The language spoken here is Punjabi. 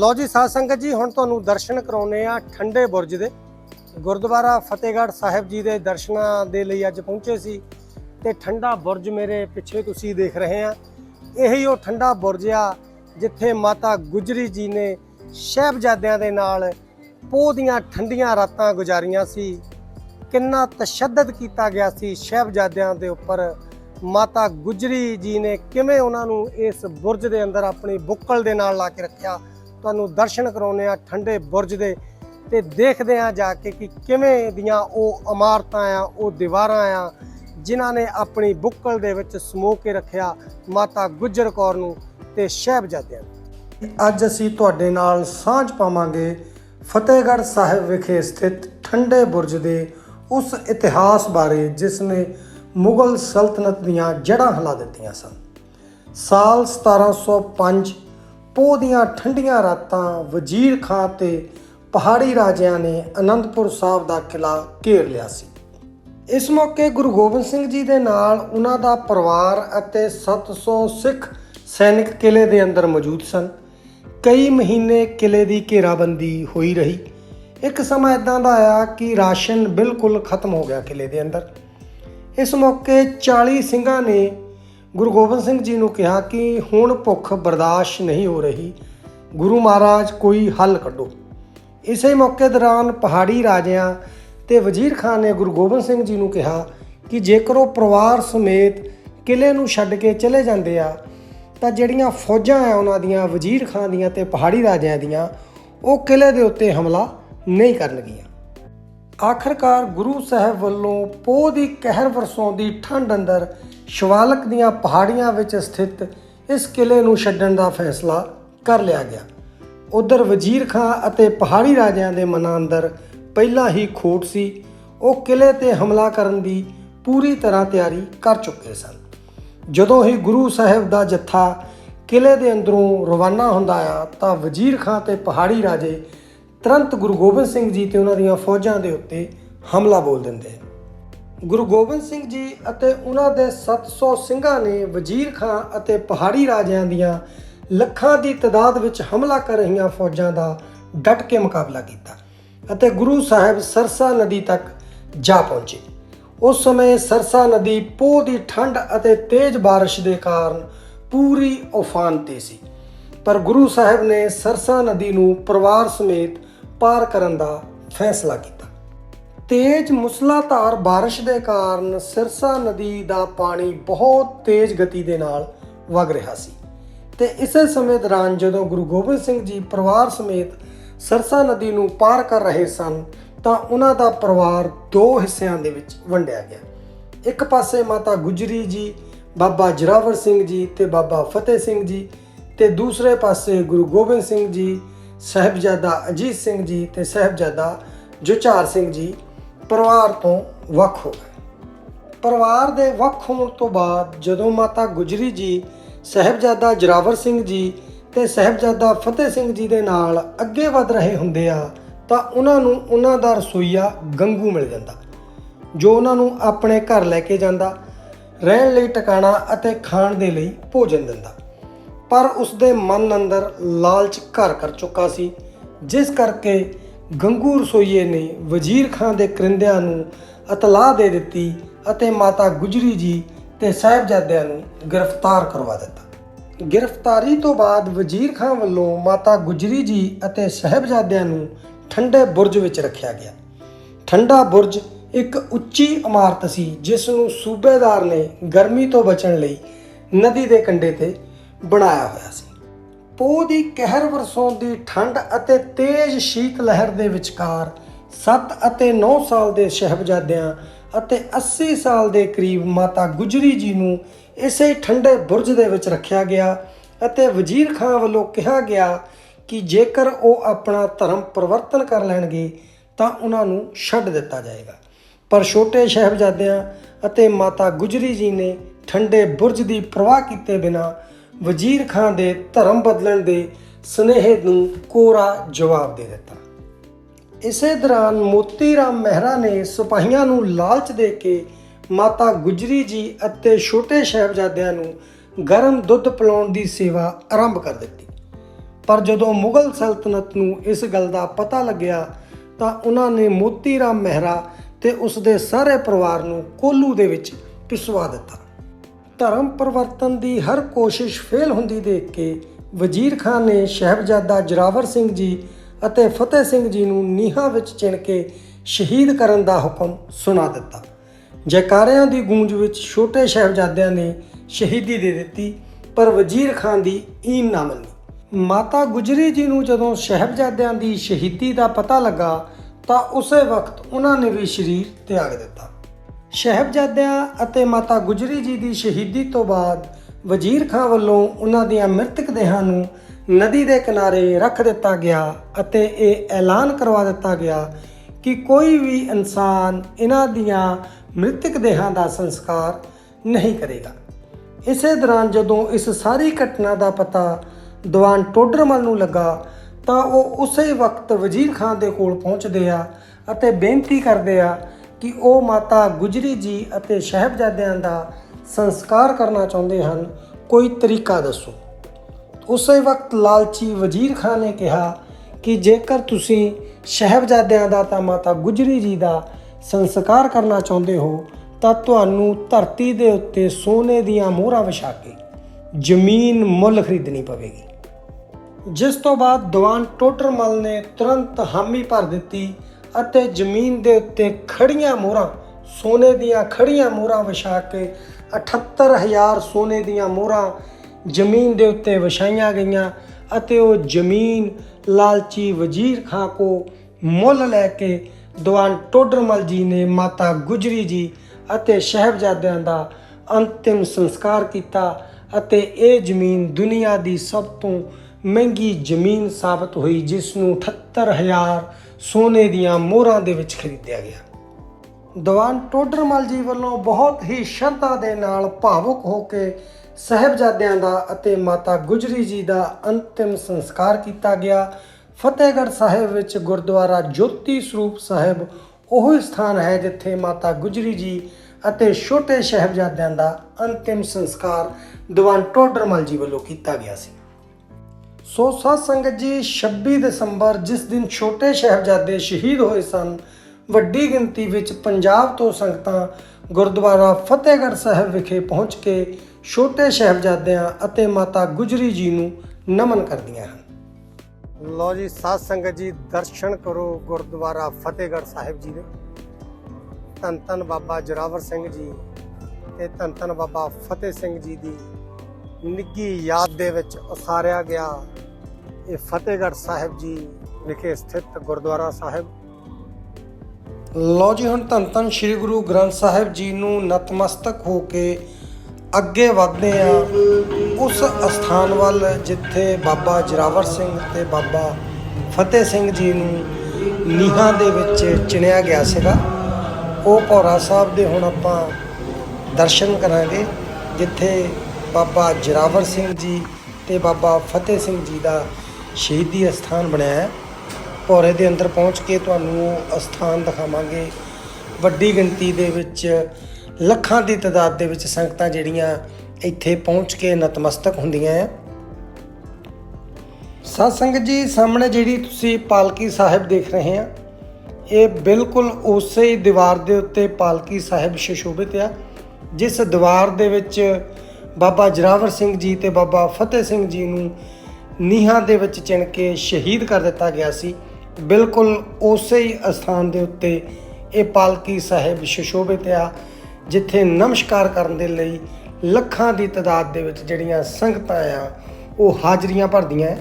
ਲਓ ਜੀ, ਸਾਧ ਸੰਗਤ ਜੀ, ਹੁਣ ਤੁਹਾਨੂੰ ਦਰਸ਼ਨ ਕਰਾਉਨੇ ਆ ਠੰਡੇ ਬੁਰਜ ਦੇ। ਗੁਰਦੁਆਰਾ ਫਤਿਹਗੜ੍ਹ ਸਾਹਿਬ ਜੀ ਦੇ ਦਰਸ਼ਨਾਂ ਦੇ ਲਈ ਅੱਜ ਪਹੁੰਚੇ ਸੀ ਤੇ ਠੰਡਾ ਬੁਰਜ ਮੇਰੇ ਪਿੱਛੇ ਤੁਸੀਂ ਦੇਖ ਰਹੇ ਆ ਇਹੀ ਉਹ ਠੰਡਾ ਬੁਰਜ ਆ ਜਿੱਥੇ ਮਾਤਾ ਗੁਜਰੀ ਜੀ ਨੇ ਸ਼ਹਿਬਜ਼ਾਦਿਆਂ ਦੇ ਨਾਲ ਪੋਹ ਦੀਆਂ ਠੰਡੀਆਂ ਰਾਤਾਂ ਗੁਜ਼ਾਰੀਆਂ ਸੀ। ਕਿੰਨਾ ਤਸ਼ੱਦਦ ਕੀਤਾ ਗਿਆ ਸੀ ਸ਼ਹਿਬਜ਼ਾਦਿਆਂ ਦੇ ਉੱਪਰ। ਮਾਤਾ ਗੁਜਰੀ ਜੀ ਨੇ ਕਿਵੇਂ ਉਹਨਾਂ ਨੂੰ ਇਸ ਬੁਰਜ ਦੇ ਅੰਦਰ ਆਪਣੀ ਬੁੱਕਲ ਦੇ ਨਾਲ ਲਾ ਕੇ ਰੱਖਿਆ? ਤੁਹਾਨੂੰ ਦਰਸ਼ਨ ਕਰਾਉਨੇ ਆ ਠੰਡੇ ਬੁਰਜ ਦੇ ਤੇ ਦੇਖਦੇ ਆ ਜਾ ਕੇ ਕਿ ਕਿਵੇਂ ਦੀਆਂ ਉਹ ਇਮਾਰਤਾਂ ਆ, ਉਹ ਦੀਵਾਰਾਂ ਆ, ਜਿਨ੍ਹਾਂ ਨੇ ਆਪਣੀ ਬੁੱਕਲ ਦੇ ਵਿੱਚ ਸਮੋ ਕੇ ਰੱਖਿਆ ਮਾਤਾ ਗੁਜਰ ਕੌਰ ਨੂੰ ਤੇ ਸ਼ਹਿਬਜ਼ਾਦਿਆਂ ਨੂੰ। ਅੱਜ ਅਸੀਂ ਤੁਹਾਡੇ ਨਾਲ ਸਾਂਝ ਪਾਵਾਂਗੇ ਫਤਿਹਗੜ੍ਹ ਸਾਹਿਬ ਵਿਖੇ ਸਥਿਤ ਠੰਡੇ ਬੁਰਜ ਦੇ ਉਸ ਇਤਿਹਾਸ ਬਾਰੇ, ਜਿਸ ਨੇ ਮੁਗਲ ਸਲਤਨਤ ਦੀਆਂ ਜੜ੍ਹਾਂ ਹਿਲਾ ਦਿੱਤੀਆਂ ਸਨ। ਸਾਲ 1705 ਪੋਹ ਦੀਆਂ ਠੰਡੀਆਂ ਰਾਤਾਂ ਵਜ਼ੀਰ ਖਾਂ ਤੇ ਪਹਾੜੀ ਰਾਜਿਆਂ ਨੇ ਅਨੰਦਪੁਰ ਸਾਹਿਬ ਦਾ ਕਿਲਾ ਘੇਰ ਲਿਆ ਸੀ। ਇਸ ਮੌਕੇ ਗੁਰੂ ਗੋਬਿੰਦ ਸਿੰਘ ਜੀ ਦੇ ਨਾਲ ਉਹਨਾਂ ਦਾ ਪਰਿਵਾਰ ਅਤੇ 700 ਸਿੱਖ ਸੈਨਿਕ ਕਿਲੇ ਦੇ ਅੰਦਰ ਮੌਜੂਦ ਸਨ। ਕਈ ਮਹੀਨੇ ਕਿਲੇ ਦੀ ਘੇਰਾਬੰਦੀ ਹੋਈ ਰਹੀ। ਇੱਕ ਸਮਾਂ ਇਦਾਂ ਦਾ ਆਇਆ ਕਿ ਰਾਸ਼ਨ ਬਿਲਕੁਲ ਖਤਮ ਹੋ ਗਿਆ ਕਿਲੇ ਦੇ ਅੰਦਰ। ਇਸ ਮੌਕੇ 40 ਸਿੰਘਾਂ ਨੇ ਗੁਰੂ ਗੋਬਿੰਦ ਸਿੰਘ ਜੀ ਨੂੰ ਕਿਹਾ ਕਿ ਹੁਣ ਭੁੱਖ ਬਰਦਾਸ਼ਤ ਨਹੀਂ ਹੋ ਰਹੀ, ਗੁਰੂ ਮਹਾਰਾਜ ਕੋਈ ਹੱਲ ਕੱਢੋ। ਇਸੇ ਮੌਕੇ ਦੌਰਾਨ ਪਹਾੜੀ ਰਾਜਿਆਂ ਤੇ ਵਜ਼ੀਰ ਖਾਨ ਨੇ ਗੁਰੂ ਗੋਬਿੰਦ ਸਿੰਘ ਜੀ ਨੂੰ ਕਿਹਾ ਕਿ ਜੇਕਰ ਉਹ ਪਰਿਵਾਰ ਸਮੇਤ ਕਿਲੇ ਨੂੰ ਛੱਡ ਕੇ ਚਲੇ ਜਾਂਦੇ ਆ, ਤਾਂ ਜਿਹੜੀਆਂ ਫੌਜਾਂ ਆ ਉਹਨਾਂ ਦੀਆਂ, ਵਜ਼ੀਰ ਖਾਨ ਦੀਆਂ ਤੇ ਪਹਾੜੀ ਰਾਜਿਆਂ ਦੀਆਂ, ਉਹ ਕਿਲੇ ਦੇ ਉੱਤੇ ਹਮਲਾ ਨਹੀਂ ਕਰਨਗੀਆਂ। ਆਖਰਕਾਰ ਗੁਰੂ ਸਾਹਿਬ ਵੱਲੋਂ ਪੋਹ ਦੀ ਕਹਿਰ ਵਰਸਾਉਂਦੀ ਠੰਡ ਅੰਦਰ ਸ਼ਿਵਾਲਕ ਦੀਆਂ ਪਹਾੜੀਆਂ ਵਿੱਚ ਸਥਿਤ ਇਸ ਕਿਲੇ ਨੂੰ ਛੱਡਣ ਦਾ ਫੈਸਲਾ ਕਰ ਲਿਆ ਗਿਆ। ਉਧਰ ਵਜ਼ੀਰ ਖਾਂ ਅਤੇ ਪਹਾੜੀ ਰਾਜਿਆਂ ਦੇ ਮਨਾਂ ਅੰਦਰ ਪਹਿਲਾਂ ਹੀ ਖੋਟ ਸੀ, ਉਹ ਕਿਲੇ ਤੇ ਹਮਲਾ ਕਰਨ ਦੀ ਪੂਰੀ ਤਰ੍ਹਾਂ ਤਿਆਰੀ ਕਰ ਚੁੱਕੇ ਸਨ। ਜਦੋਂ ਹੀ ਗੁਰੂ ਸਾਹਿਬ ਦਾ ਜੱਥਾ ਕਿਲੇ ਦੇ ਅੰਦਰੋਂ ਰਵਾਨਾ ਹੁੰਦਾ ਆ ਤਾਂ ਵਜ਼ੀਰ ਖਾਂ ਤੇ ਪਹਾੜੀ ਰਾਜੇ ਤੁਰੰਤ ਗੁਰੂ ਗੋਬਿੰਦ ਸਿੰਘ ਜੀ ਤੇ ਉਹਨਾਂ ਦੀਆਂ ਫੌਜਾਂ ਦੇ ਉੱਤੇ ਹਮਲਾ ਬੋਲ ਦਿੰਦੇ ਆ ਗੁਰੂ ਗੋਬਿੰਦ ਸਿੰਘ ਜੀ ਅਤੇ ਉਹਨਾਂ ਦੇ 700 ਸਿੰਘਾਂ ਨੇ ਵਜ਼ੀਰ ਖਾਂ ਅਤੇ ਪਹਾੜੀ ਰਾਜਿਆਂ ਦੀਆਂ ਲੱਖਾਂ ਦੀ ਤਦਾਦ ਵਿੱਚ ਹਮਲਾ ਕਰ ਰਹੀਆਂ ਫੌਜਾਂ ਦਾ ਡਟ ਕੇ ਮੁਕਾਬਲਾ ਕੀਤਾ ਅਤੇ ਗੁਰੂ ਸਾਹਿਬ ਸਰਸਾ ਨਦੀ ਤੱਕ ਜਾ ਪਹੁੰਚੇ। ਉਸ ਸਮੇਂ ਸਰਸਾ ਨਦੀ ਪੋਹ ਦੀ ਠੰਡ ਅਤੇ ਤੇਜ਼ ਬਾਰਿਸ਼ ਦੇ ਕਾਰਨ ਪੂਰੀ ਉਫਾਨ ਤੇ ਸੀ। ਪਰ ਗੁਰੂ ਸਾਹਿਬ ਨੇ ਸਰਸਾ ਨਦੀ ਨੂੰ ਪਰਿਵਾਰ ਸਮੇਤ ਪਾਰ ਕਰਨ ਦਾ ਫੈਸਲਾ ਕੀਤਾ। ਤੇਜ਼ ਮੁਸਲਾਧਾਰ ਬਾਰਿਸ਼ ਦੇ ਕਾਰਨ ਸਿਰਸਾ ਨਦੀ ਦਾ ਪਾਣੀ ਬਹੁਤ ਤੇਜ਼ ਗਤੀ ਦੇ ਨਾਲ ਵਗ ਰਿਹਾ ਸੀ ਤੇ ਇਸੇ ਸਮੇਂ ਦੌਰਾਨ ਜਦੋਂ ਗੁਰੂ ਗੋਬਿੰਦ ਸਿੰਘ ਜੀ ਪਰਿਵਾਰ ਸਮੇਤ ਸਰਸਾ ਨਦੀ ਨੂੰ ਪਾਰ ਕਰ ਰਹੇ ਸਨ, ਤਾਂ ਉਹਨਾਂ ਦਾ ਪਰਿਵਾਰ ਦੋ ਹਿੱਸਿਆਂ ਦੇ ਵਿੱਚ ਵੰਡਿਆ ਗਿਆ। ਇੱਕ ਪਾਸੇ ਮਾਤਾ ਗੁਜਰੀ ਜੀ, ਬਾਬਾ ਜਰਾਵਰ ਸਿੰਘ ਜੀ ਤੇ ਬਾਬਾ ਫਤਿਹ ਸਿੰਘ ਜੀ ਤੇ ਦੂਸਰੇ ਪਾਸੇ ਗੁਰੂ ਗੋਬਿੰਦ ਸਿੰਘ ਜੀ ਸਹਿਬਜ਼ਾਦਾ ਅਜੀਤ ਸਿੰਘ ਜੀ ਤੇ ਸਹਿਬਜ਼ਾਦਾ ਜੁਝਾਰ ਸਿੰਘ ਜੀ ਪਰਿਵਾਰ ਤੋਂ ਵੱਖ ਹੋ ਗਏ। ਪਰਿਵਾਰ ਦੇ ਵੱਖ ਹੋਣ ਤੋਂ ਬਾਅਦ ਜਦੋਂ ਮਾਤਾ ਗੁਜਰੀ ਜੀ, ਸਹਿਬਜ਼ਾਦਾ ਜਰਾਵਰ ਸਿੰਘ ਜੀ ਤੇ ਸਹਿਬਜ਼ਾਦਾ ਫਤਿਹ ਸਿੰਘ ਜੀ ਦੇ ਨਾਲ ਅੱਗੇ ਵਧ ਰਹੇ ਹੁੰਦੇ ਆ, ਤਾਂ ਉਹਨਾਂ ਨੂੰ ਉਹਨਾਂ ਦਾ ਰਸੋਈਆ ਗੰਗੂ ਮਿਲ ਜਾਂਦਾ, ਜੋ ਉਹਨਾਂ ਨੂੰ ਆਪਣੇ ਘਰ ਲੈ ਕੇ ਜਾਂਦਾ, ਰਹਿਣ ਲਈ ਟਿਕਾਣਾ ਅਤੇ ਖਾਣ ਦੇ ਲਈ ਭੋਜਨ ਦਿੰਦਾ। ਪਰ ਉਸ ਦੇ ਮਨ ਅੰਦਰ ਲਾਲਚ ਘਰ ਕਰ ਚੁੱਕਾ ਸੀ, ਜਿਸ ਕਰਕੇ ਗੰਗੂ ਰਸੋਈਏ ਨੇ ਵਜ਼ੀਰ ਖਾਨ ਦੇ ਕਰਿੰਦਿਆਂ ਨੂੰ ਇਤਲਾਹ ਦੇ ਦਿੱਤੀ ਅਤੇ ਮਾਤਾ ਗੁਜਰੀ ਜੀ ਤੇ ਸਾਹਿਬਜ਼ਾਦਿਆਂ ਨੂੰ ਗ੍ਰਿਫਤਾਰ ਕਰਵਾ ਦਿੱਤਾ। ਗ੍ਰਿਫਤਾਰੀ ਤੋਂ ਬਾਅਦ ਵਜ਼ੀਰ ਖਾਨ ਵੱਲੋਂ ਮਾਤਾ ਗੁਜਰੀ ਜੀ ਅਤੇ ਸਾਹਿਬਜ਼ਾਦਿਆਂ ਨੂੰ ਠੰਡੇ ਬੁਰਜ ਵਿੱਚ ਰੱਖਿਆ ਗਿਆ। ਠੰਡਾ ਬੁਰਜ ਇੱਕ ਉੱਚੀ ਇਮਾਰਤ ਸੀ, ਜਿਸ ਨੂੰ ਸੂਬੇਦਾਰ ਨੇ ਗਰਮੀ ਤੋਂ ਬਚਣ ਲਈ ਨਦੀ ਦੇ ਕੰਢੇ ਤੇ ਬਣਾਇਆ ਹੋਇਆ ਸੀ। ਪੋਹ ਦੀ ਕਹਿਰ ਵਰਸੋਂ ਦੀ ਠੰਡ ਅਤੇ ਤੇਜ਼ ਸ਼ੀਤ ਲਹਿਰ ਦੇ ਵਿਚਕਾਰ 7 ਅਤੇ 9 ਸਾਲ ਦੇ ਸ਼ਹਿਬਜ਼ਾਦਿਆਂ ਅਤੇ 80 ਸਾਲ ਦੇ ਕਰੀਬ ਮਾਤਾ ਗੁਜਰੀ ਜੀ ਨੂੰ ਇਸੇ ਠੰਡੇ ਬੁਰਜ ਦੇ ਵਿੱਚ ਰੱਖਿਆ ਗਿਆ ਅਤੇ ਵਜ਼ੀਰ ਖਾਨ ਵੱਲੋਂ ਕਿਹਾ ਗਿਆ ਕਿ ਜੇਕਰ ਉਹ ਆਪਣਾ ਧਰਮ ਪਰਿਵਰਤਨ ਕਰ ਲੈਣਗੇ ਤਾਂ ਉਹਨਾਂ ਨੂੰ ਛੱਡ ਦਿੱਤਾ ਜਾਏਗਾ। ਪਰ ਛੋਟੇ ਸ਼ਹਿਬਜ਼ਾਦਿਆਂ ਅਤੇ ਮਾਤਾ ਗੁਜਰੀ ਜੀ ਨੇ ਠੰਡੇ ਬੁਰਜ ਦੀ ਪਰਵਾਹ ਕੀਤੇ ਬਿਨਾ ਵਜ਼ੀਰ ਖਾਨ ਦੇ ਧਰਮ ਬਦਲਣ ਦੇ ਸੁਨੇਹੇ ਨੂੰ ਕੋਰਾ ਜਵਾਬ ਦੇ ਦਿੱਤਾ। ਇਸੇ ਦੌਰਾਨ ਮੋਤੀ ਰਾਮ ਮਹਿਰਾ ਨੇ ਸਿਪਾਹੀਆਂ ਨੂੰ ਲਾਲਚ ਦੇ ਕੇ ਮਾਤਾ ਗੁਜਰੀ ਜੀ ਅਤੇ ਛੋਟੇ ਸ਼ਹਿਬਜ਼ਾਦਿਆਂ ਨੂੰ ਗਰਮ ਦੁੱਧ ਪਿਲਾਉਣ ਦੀ ਸੇਵਾ ਆਰੰਭ ਕਰ ਦਿੱਤੀ। ਪਰ ਜਦੋਂ ਮੁਗਲ ਸਲਤਨਤ ਨੂੰ ਇਸ ਗੱਲ ਦਾ ਪਤਾ ਲੱਗਿਆ, ਤਾਂ ਉਹਨਾਂ ਨੇ ਮੋਤੀ ਰਾਮ ਮਹਿਰਾ ਤੇ ਉਸ ਦੇ ਸਾਰੇ ਪਰਿਵਾਰ ਨੂੰ ਕੋਲੂ ਦੇ ਵਿੱਚ ਪਿਸਵਾ ਦਿੱਤਾ। ਧਰਮ ਪਰਿਵਰਤਨ ਦੀ ਹਰ ਕੋਸ਼ਿਸ਼ ਫੇਲ ਹੁੰਦੀ ਦੇਖ ਕੇ ਵਜ਼ੀਰ ਖਾਨ ਨੇ ਸ਼ਹਿਬਜ਼ਾਦਾ ਜਰਾਵਰ ਸਿੰਘ ਜੀ ਅਤੇ ਫਤਿਹ ਸਿੰਘ ਜੀ ਨੂੰ ਨੀਹਾਂ ਵਿੱਚ ਚਿਣ ਕੇ ਸ਼ਹੀਦ ਕਰਨ ਦਾ ਹੁਕਮ ਸੁਣਾ ਦਿੱਤਾ। ਜੈਕਾਰਿਆਂ ਦੀ ਗੂੰਜ ਵਿੱਚ ਛੋਟੇ ਸ਼ਹਿਬਜ਼ਾਦਿਆਂ ਨੇ ਸ਼ਹੀਦੀ ਦੇ ਦਿੱਤੀ, ਪਰ ਵਜ਼ੀਰ ਖਾਨ ਦੀ ਈਨ ਨਾ ਮੰਨੀ। ਮਾਤਾ ਗੁਜਰੀ ਜੀ ਨੂੰ ਜਦੋਂ ਸ਼ਹਿਬਜ਼ਾਦਿਆਂ ਦੀ ਸ਼ਹੀਦੀ ਦਾ ਪਤਾ ਲੱਗਾ ਤਾਂ ਉਸੇ ਵਕਤ ਉਹਨਾਂ ਨੇ ਵੀ ਸਰੀਰ ਤਿਆਗ ਦਿੱਤਾ। ਸ਼ਹਿਬਜ਼ਾਦਿਆਂ ਅਤੇ ਮਾਤਾ ਗੁਜਰੀ ਜੀ ਦੀ ਸ਼ਹੀਦੀ ਤੋਂ ਬਾਅਦ ਵਜ਼ੀਰ ਖਾਂ ਵੱਲੋਂ ਉਹਨਾਂ ਦੀਆਂ ਮ੍ਰਿਤਕ ਦੇਹਾਂ ਨੂੰ ਨਦੀ ਦੇ ਕਿਨਾਰੇ ਰੱਖ ਦਿੱਤਾ ਗਿਆ ਅਤੇ ਇਹ ਐਲਾਨ ਕਰਵਾ ਦਿੱਤਾ ਗਿਆ ਕਿ ਕੋਈ ਵੀ ਇਨਸਾਨ ਇਹਨਾਂ ਦੀਆਂ ਮ੍ਰਿਤਕ ਦੇਹਾਂ ਦਾ ਸੰਸਕਾਰ ਨਹੀਂ ਕਰੇਗਾ। ਇਸੇ ਦੌਰਾਨ ਜਦੋਂ ਇਸ ਸਾਰੀ ਘਟਨਾ ਦਾ ਪਤਾ ਦੀਵਾਨ ਟੋਡਰਮਲ ਨੂੰ ਲੱਗਾ ਤਾਂ ਉਹ ਉਸੇ ਵਕਤ ਵਜ਼ੀਰ ਖਾਨ ਦੇ ਕੋਲ ਪਹੁੰਚਦੇ ਆ ਅਤੇ ਬੇਨਤੀ ਕਰਦੇ ਆ ਕਿ ਉਹ ਮਾਤਾ ਗੁਜਰੀ ਜੀ ਅਤੇ ਸ਼ਹਿਬਜ਼ਾਦਿਆਂ ਦਾ ਸੰਸਕਾਰ ਕਰਨਾ ਚਾਹੁੰਦੇ ਹਨ, ਕੋਈ ਤਰੀਕਾ ਦੱਸੋ? ਉਸੇ ਵਕਤ ਲਾਲਚੀ ਵਜ਼ੀਰ ਖਾਨ ਨੇ ਕਿਹਾ ਕਿ ਜੇਕਰ ਤੁਸੀਂ ਸ਼ਹਿਬਜ਼ਾਦਿਆਂ ਦਾ ਤਾਂ ਮਾਤਾ ਗੁਜਰੀ ਜੀ ਦਾ ਸੰਸਕਾਰ ਕਰਨਾ ਚਾਹੁੰਦੇ ਹੋ, ਤਾਂ ਤੁਹਾਨੂੰ ਧਰਤੀ ਦੇ ਉੱਤੇ ਸੋਨੇ ਦੀਆਂ ਮੋਹਰਾਂ ਵਿਛਾ ਕੇ ਜ਼ਮੀਨ ਮੁੱਲ ਖਰੀਦਣੀ ਪਵੇਗੀ। ਜਿਸ ਤੋਂ ਬਾਅਦ ਦੀਵਾਨ ਟੋਡਰਮਲ ਨੇ ਤੁਰੰਤ ਹਾਮੀ ਭਰ ਦਿੱਤੀ ਅਤੇ ਜ਼ਮੀਨ ਦੇ ਉੱਤੇ ਖੜੀਆਂ ਮੋਹਰਾਂ, ਸੋਨੇ ਦੀਆਂ ਖੜੀਆਂ ਮੋਹਰਾਂ ਵਿਛਾ ਕੇ 78000 ਸੋਨੇ ਦੀਆਂ ਮੋਹਰਾਂ ਜ਼ਮੀਨ ਦੇ ਉੱਤੇ ਵਿਛਾਈਆਂ ਗਈਆਂ ਅਤੇ ਉਹ ਜ਼ਮੀਨ ਲਾਲਚੀ ਵਜ਼ੀਰ ਖਾਂ ਕੋ ਮੁੱਲ ਲੈ ਕੇ ਦੀਵਾਨ ਟੋਡਰਮਲ ਜੀ ਨੇ ਮਾਤਾ ਗੁਜਰੀ ਜੀ ਅਤੇ ਸ਼ਹਿਬਜ਼ਾਦਿਆਂ ਦਾ ਅੰਤਿਮ ਸੰਸਕਾਰ ਕੀਤਾ ਅਤੇ ਇਹ ਜ਼ਮੀਨ ਦੁਨੀਆ ਦੀ ਸਭ ਤੋਂ ਮਹਿੰਗੀ ਜ਼ਮੀਨ ਸਾਬਤ ਹੋਈ, ਜਿਸ ਨੂੰ 78000 ਸੋਨੇ ਦੀਆਂ ਮੋਹਰਾਂ ਦੇ ਵਿੱਚ ਖਰੀਦਿਆ ਗਿਆ। ਦੀਵਾਨ ਟੋਡਰਮਲ ਜੀ ਵੱਲੋਂ ਬਹੁਤ ਹੀ ਸ਼ਰਧਾ ਦੇ ਨਾਲ ਭਾਵੁਕ ਹੋ ਕੇ ਸਹਿਬਜ਼ਾਦਿਆਂ ਦਾ ਅਤੇ ਮਾਤਾ ਗੁਜਰੀ ਜੀ ਦਾ ਅੰਤਿਮ ਸੰਸਕਾਰ ਕੀਤਾ ਗਿਆ। ਫਤਿਹਗੜ੍ਹ ਸਾਹਿਬ ਵਿੱਚ ਗੁਰਦੁਆਰਾ ਜੋਤੀ ਸਰੂਪ ਸਾਹਿਬ ਉਹ ਸਥਾਨ ਹੈ ਜਿੱਥੇ ਮਾਤਾ ਗੁਜਰੀ ਜੀ ਅਤੇ ਛੋਟੇ ਸਹਿਬਜ਼ਾਦਿਆਂ ਦਾ ਅੰਤਿਮ ਸੰਸਕਾਰ ਦੀਵਾਨ ਟੋਡਰਮਲ ਜੀ ਵੱਲੋਂ ਕੀਤਾ ਗਿਆ ਸੀ। ਸੋ ਸਾਧ ਸੰਗਤ ਜੀ 26 ਦਸੰਬਰ ਜਿਸ ਦਿਨ ਛੋਟੇ ਸ਼ਹਿਬਜ਼ਾਦੇ ਸ਼ਹੀਦ ਹੋਏ ਸਨ, ਵੱਡੀ ਗਿਣਤੀ ਵਿੱਚ ਪੰਜਾਬ ਤੋਂ ਸੰਗਤਾਂ ਗੁਰਦੁਆਰਾ ਫਤਿਹਗੜ੍ਹ ਸਾਹਿਬ ਵਿਖੇ ਪਹੁੰਚ ਕੇ ਛੋਟੇ ਸ਼ਹਿਬਜ਼ਾਦਿਆਂ ਅਤੇ ਮਾਤਾ ਗੁਜਰੀ ਜੀ ਨੂੰ ਨਮਨ ਕਰਦੀਆਂ ਹਨ। ਲੋ ਜੀ, ਸਾਧ ਸੰਗਤ ਜੀ, ਦਰਸ਼ਨ ਕਰੋ ਗੁਰਦੁਆਰਾ ਫਤਿਹਗੜ੍ਹ ਸਾਹਿਬ ਜੀ ਦੇ। ਧੰਨ ਧੰਨ ਬਾਬਾ ਜਰਾਵਰ ਸਿੰਘ ਜੀ ਤੇ ਧੰਨ ਧੰਨ ਬਾਬਾ ਫਤਿਹ ਸਿੰਘ ਜੀ ਦੀ ਨਿੱਗੀ ਯਾਦ ਦੇ ਵਿੱਚ ਉਸਾਰਿਆ ਗਿਆ ਇਹ ਫਤਿਹਗੜ੍ਹ ਸਾਹਿਬ ਜੀ ਵਿਖੇ ਸਥਿਤ ਗੁਰਦੁਆਰਾ ਸਾਹਿਬ। ਲੋ ਜੀ ਹੁਣ ਧੰਨ ਧੰਨ ਸ੍ਰੀ ਗੁਰੂ ਗ੍ਰੰਥ ਸਾਹਿਬ ਜੀ ਨੂੰ ਨਤਮਸਤਕ ਹੋ ਕੇ ਅੱਗੇ ਵਧਦੇ ਆ ਉਸ ਅਸਥਾਨ ਵੱਲ, ਜਿੱਥੇ ਬਾਬਾ ਜਰਾਵਰ ਸਿੰਘ ਤੇ ਬਾਬਾ ਫਤਿਹ ਸਿੰਘ ਜੀ ਨੂੰ ਨੀਹਾਂ ਦੇ ਵਿੱਚ ਚਿਣਿਆ ਗਿਆ ਸੀਗਾ। ਉਹ ਭੌਰਾ ਸਾਹਿਬ ਦੇ ਹੁਣ ਆਪਾਂ ਦਰਸ਼ਨ ਕਰਾਂਗੇ, ਜਿੱਥੇ ਬਾਬਾ ਜਰਾਵਰ ਸਿੰਘ ਜੀ ਤੇ ਬਾਬਾ ਫਤਿਹ ਸਿੰਘ ਜੀ ਦਾ ਸ਼ਹੀਦੀ ਅਸਥਾਨ ਬਣਿਆ ਹੈ। ਭੌਰੇ ਦੇ ਅੰਦਰ ਪਹੁੰਚ ਕੇ ਤੁਹਾਨੂੰ ਉਹ ਅਸਥਾਨ ਦਿਖਾਵਾਂਗੇ। ਵੱਡੀ ਗਿਣਤੀ ਦੇ ਵਿੱਚ, ਲੱਖਾਂ ਦੀ ਤਾਦਾਦ ਦੇ ਵਿੱਚ ਸੰਗਤਾਂ ਜਿਹੜੀਆਂ ਇੱਥੇ ਪਹੁੰਚ ਕੇ ਨਤਮਸਤਕ ਹੁੰਦੀਆਂ ਆ ਸਾਧ ਸੰਗਤ ਜੀ, ਸਾਹਮਣੇ ਜਿਹੜੀ ਤੁਸੀਂ ਪਾਲਕੀ ਸਾਹਿਬ ਦੇਖ ਰਹੇ ਆ ਇਹ ਬਿਲਕੁਲ ਉਸੇ ਹੀ ਦੀਵਾਰ ਦੇ ਉੱਤੇ ਪਾਲਕੀ ਸਾਹਿਬ ਸ਼ਸ਼ੋਭਿਤ ਆ, ਜਿਸ ਦੀਵਾਰ ਦੇ ਵਿੱਚ ਬਾਬਾ ਜਰਾਵਰ ਸਿੰਘ ਜੀ ਤੇ ਬਾਬਾ ਫਤਿਹ ਸਿੰਘ ਜੀ ਨੂੰ ਨੀਹਾਂ ਦੇ ਵਿੱਚ ਚਿਣ ਕੇ ਸ਼ਹੀਦ ਕਰ ਦਿੱਤਾ ਗਿਆ ਸੀ। ਬਿਲਕੁਲ ਉਸੇ ਹੀ ਅਸਥਾਨ ਦੇ ਉੱਤੇ ਇਹ ਪਾਲਕੀ ਸਾਹਿਬ ਸ਼ਸ਼ੋਭਿਤ ਆ, ਜਿੱਥੇ ਨਮਸਕਾਰ ਕਰਨ ਦੇ ਲਈ ਲੱਖਾਂ ਦੀ ਤਾਦਾਦ ਦੇ ਵਿੱਚ ਜਿਹੜੀਆਂ ਸੰਗਤਾਂ ਆ, ਉਹ ਹਾਜ਼ਰੀਆਂ ਭਰਦੀਆਂ। ਹੈ